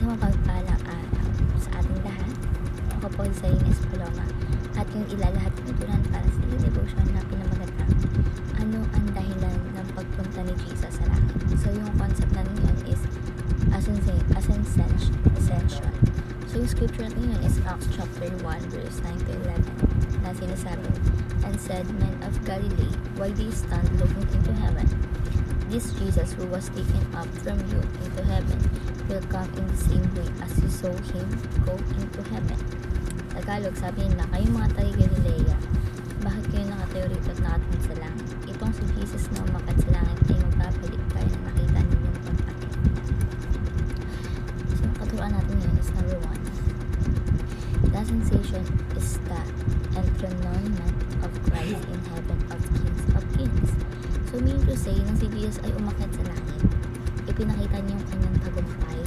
Isang mapagpalang araw sa ating lahat. Ako po si Ines Paloma at yung ilalahat ng turan para sa devotion na pinamagatang ano ang dahilan ng pagpunta ni Jesus sa langit. So yung concept natin yun is ascension. ascension. So yung scripture natin yun is Acts chapter 1 verse 9 to 11 na sinasabi and said, Men of Galilee, why do you stand looking into heaven? This Jesus who was taken up from you into heaven will come in the same way as you saw him go into heaven. Tagalog, sabi nila, kayong mga taga Galilea, bakit kayo nakatayo rito at nakatingin sa langit? Itong si Jesus na umakat sa langit ay magbabalik kaya na nakita ninyong pagpalit. So, katuruan natin yun is number one. The sensation is the enthronement of Christ in heaven of kings of kings. So, meaning to say, nang si Jesus ay umakyat sa langit, ipinakita niya yung kanyang tagumpay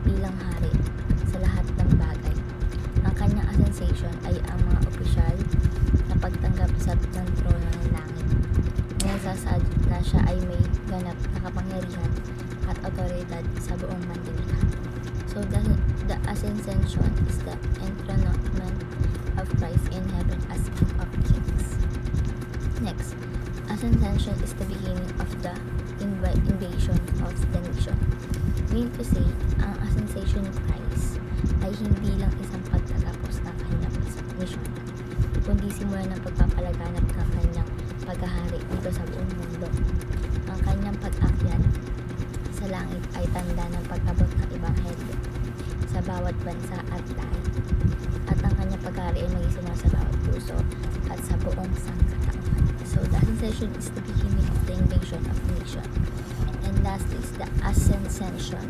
bilang hari sa lahat ng bagay. Ang kanyang asensation ay ang mga opisyal na pagtanggap sa ng trono ng langit. Ngayon sasaad na siya ay may ganap na kapangyarihan at otoridad sa buong mandilihan. So the, the ascension is the enthronement of Christ in heaven as King of Kings. Next, ascension is the beginning of the inv- invasion of the nation. Meaning to say, ang ascension of Christ ay hindi lang isang pagtatapos ng kanyang mission, kundi simula ng pagpapalaganap ng kanyang paghahari dito sa buong mundo. Ang kanyang pag-akyat sa langit ay tanda ng pag-abot ng Ebanghelyo sa bawat bansa at lahi. At ang kanyang paghahari ay magisimula sa bawat puso at sa buong sangkatauhan. So the ascension is the beginning of the invasion of nation. And lastly is the ascension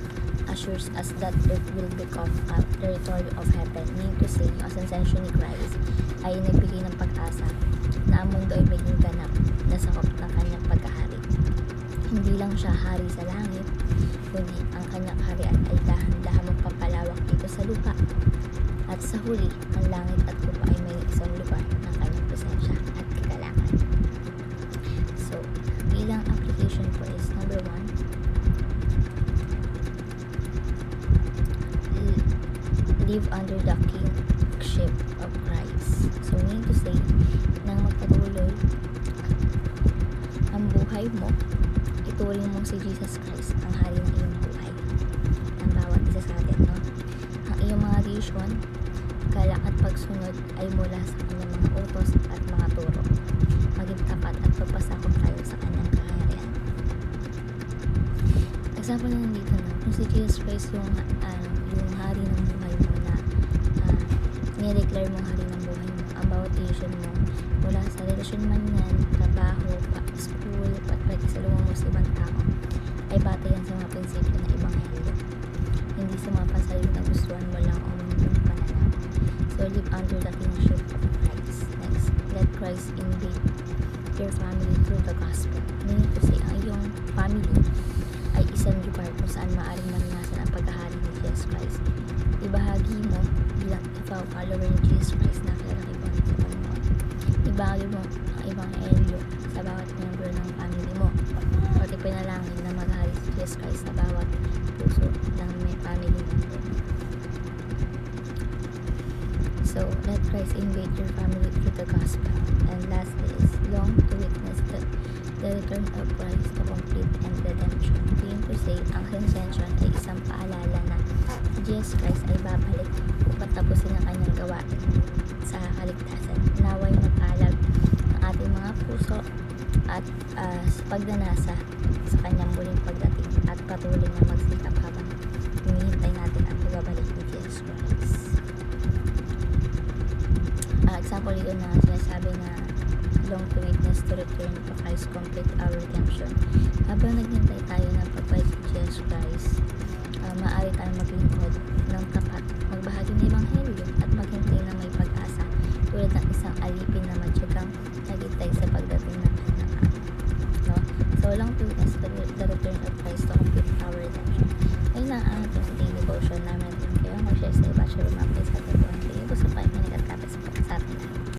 assures us that earth will become a territory of heaven. Meaning to say, yung ascension ni Christ ay nagbigay ng pag-asa na ang mundo ay maging ganap na sakop ng kanyang pagkahari. Hindi lang siya hari sa langit, kundi ang kanyang kaharian ay dahan-dahan magpapalawak dito sa lupa. At sa huli, ang langit at lupa ay may isang lugar ng kanyang presensya live under the kingship of Christ. So, meaning to say, nang magpatuloy ang buhay mo, ituring mo si Jesus Christ ang hari ng iyong buhay. Ang bawat isa sa atin, no? Ang iyong mga vision, galak at pagsunod ay mula sa kanyang mga utos at mga turo. Maging tapat at pagpasakop tayo sa kanyang kaharian. Example na nandito na, kung si Jesus Christ yung, ano, yung hari ng buhay mo uh, nire-declare mong hari ng buhay mo, ang bawat decision mo, mula sa relasyon man yan, trabaho, pa, school, at pagkisalungan mo sa ibang tao, ay batay yan sa mga prinsipyo ng Ebanghelyo. Hindi sa mga pasayo na gustuhan mo lang o mundong pananaw. So, live under the kingship of Christ. Next, let Christ invade your family through the gospel. Meaning to say, ang iyong family ay isang lugar kung saan maaaring maranasan ang pagkahari ni Jesus Christ. Ibahagi mo bilang ikaw follower ni Jesus Christ na kilala kay Panginoon Panginoon. Ibahagi mo ang Ebanghelyo sa bawat member ng family mo. Pati pinalangin na maghari si Jesus Christ sa bawat puso ng may family member. So, let Christ invade your family through the gospel. And lastly is long to witness the, the return of Christ to complete and redemption. Meaning to say, ang ascension ay isang paalala na si Jesus Christ ay babalik upang tapusin ang kanyang gawain sa kaligtasan. Naway magpalag ang ating mga puso at ah, sa pagdanasa sa kanyang muling pagdating at patuloy na magsikap to witness to return to Christ complete our redemption. Habang naghintay tayo ng pagbalik ni Jesus Christ, ah, maaari tayong maglingkod ng tapat, magbahagi ng Ebanghelyo